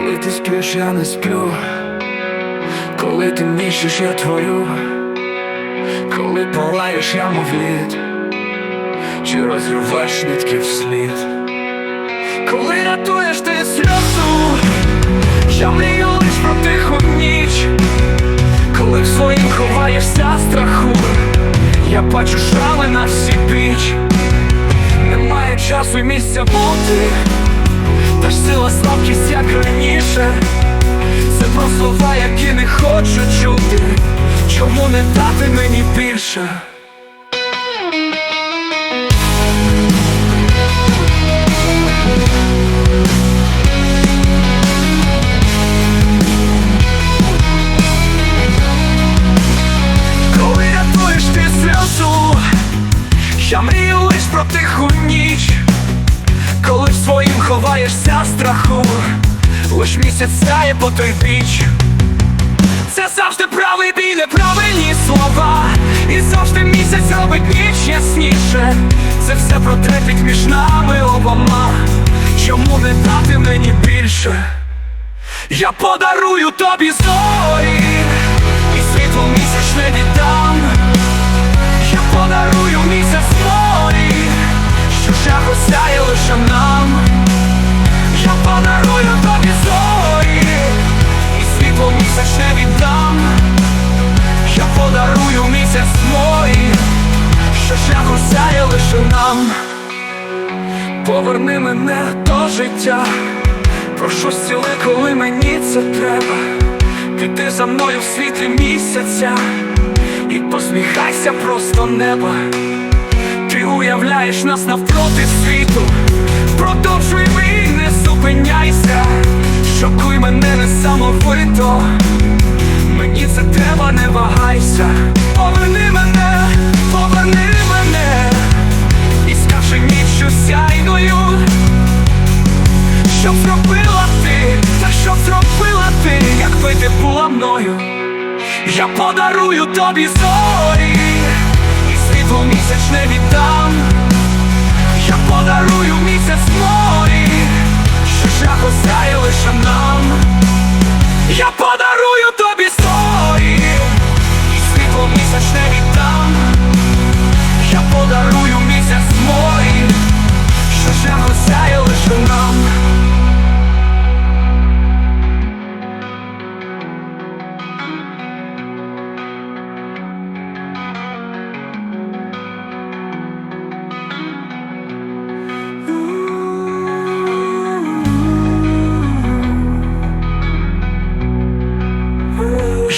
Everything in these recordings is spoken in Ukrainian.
Коли ти спиш, я не сплю, коли ти ніщиш, я творю, коли палаєш, я мов чи розриваєш нитки вслід, коли рятуєш ти сльозу, я мрію лиш про тиху ніч, коли в своїм ховаєшся страху, я бачу шрами на всі біч, немає часу і місця бути. Ж сила слабкість, як раніше. Це про слова, які не хочу чути. Чому не дати мені більше? Коли рятуєш ти сльозу Я мрію лиш про тиху ніч коли в своїм ховаєшся страху, лиш місяць сяє по той біч. Це завжди правий біль, неправильні слова, і завжди місяць робить ніч ясніше. Це все про трепіт між нами обома. Чому не дати мені більше? Я подарую тобі зорі, і світло місячне віддам. Осяє нам. Поверни мене до життя, прошу стіли, коли мені це треба. Піди за мною в світлі місяця і посміхайся просто неба. Ти уявляєш нас навпроти світу, продовжуй мій, не зупиняйся, шокуй мене несамовито, що зробила ти, якби ти була мною. Я подарую тобі зорі І світло місячне віддам Я подарую місяць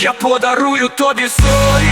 Я подарую тобі зорі